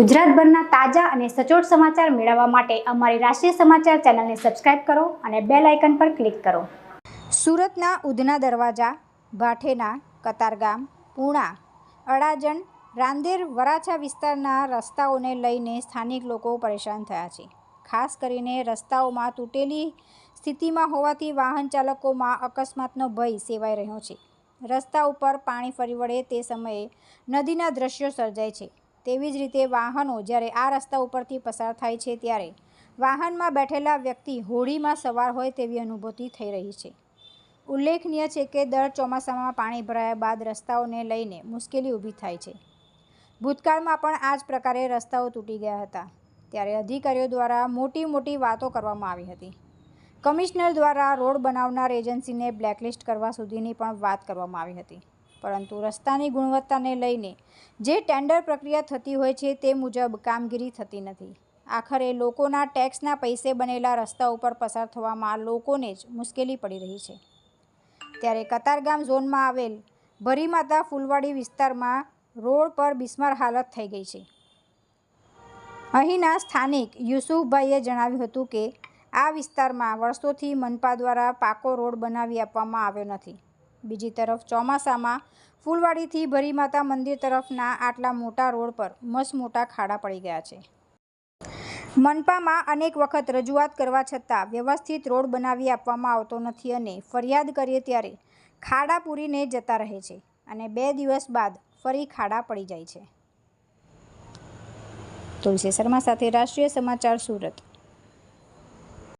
ગુજરાતભરના તાજા અને સચોટ સમાચાર મેળવવા માટે અમારી રાષ્ટ્રીય સમાચાર ચેનલને સબસ્ક્રાઇબ કરો અને બેલ આઇકન પર ક્લિક કરો. સુરતના ઉધના દરવાજા, ભાઠેના, કતારગામ, પૂણા, અડાજણ, રાંદેર, વરાછા વિસ્તારના રસ્તાઓને લઈને સ્થાનિક લોકો પરેશાન થયા છે. ખાસ કરીને રસ્તાઓમાં તૂટેલી સ્થિતિમાં હોવાથી વાહન ચાલકોમાં અકસ્માતનો ભય સેવાઈ રહ્યો છે. રસ્તા ઉપર પાણી ફરી વળે તે સમયે નદીના દ્રશ્યો સર્જાય છે. તેવી જ રીતે વાહનો જ્યારે આ રસ્તા ઉપરથી પસાર થાય છે ત્યારે વાહનમાં બેઠેલા વ્યક્તિ હોડીમાં સવાર હોય તેવી અનુભૂતિ થઈ રહી છે. ઉલ્લેખનીય છે કે દર ચોમાસામાં પાણી ભરાયા બાદ રસ્તાઓને લઈને મુશ્કેલી ઊભી થાય છે. ભૂતકાળમાં પણ આ જ પ્રકારે રસ્તાઓ તૂટી ગયા હતા, ત્યારે અધિકારીઓ દ્વારા મોટી મોટી વાતો કરવામાં આવી હતી. કમિશનર દ્વારા રોડ બનાવનાર એજન્સીને બ્લેકલિસ્ટ કરવા સુધીની પણ વાત કરવામાં આવી હતી. પરંતુ રસ્તાની ગુણવત્તાને લઈને જે ટેન્ડર પ્રક્રિયા થતી હોય છે તે મુજબ કામગીરી થતી નથી. આખરે લોકોના ટેક્સના પૈસે બનેલા રસ્તા ઉપર પસાર થવામાં લોકોને જ મુશ્કેલી પડી રહી છે. ત્યારે કતારગામ ઝોનમાં આવેલ ભરીમાતા ફૂલવાડી વિસ્તારમાં રોડ પર બિસ્માર હાલત થઈ ગઈ છે. અહીંના સ્થાનિક યુસુફભાઈએ જણાવ્યું હતું કે, આ વિસ્તારમાં વર્ષોથી મનપા દ્વારા પાકો રોડ બનાવી આપવામાં આવ્યો નથી. બીજી તરફ ચોમાસામાં ફૂલવાડીથી ભરીમાતા મંદિર તરફના આટલા મોટા રોડ પર મસમોટા મોટા ખાડા પડી ગયા છે. મનપામાં અનેક વખત રજૂઆત કરવા છતાં વ્યવસ્થિત રોડ બનાવી આપવામાં આવતો નથી અને ફરિયાદ કરીએ ત્યારે ખાડા પૂરીને જતા રહે છે અને બે દિવસ બાદ ફરી ખાડા પડી જાય છે. તુલસી શર્મા સાથે રાષ્ટ્રીય સમાચાર સુરત.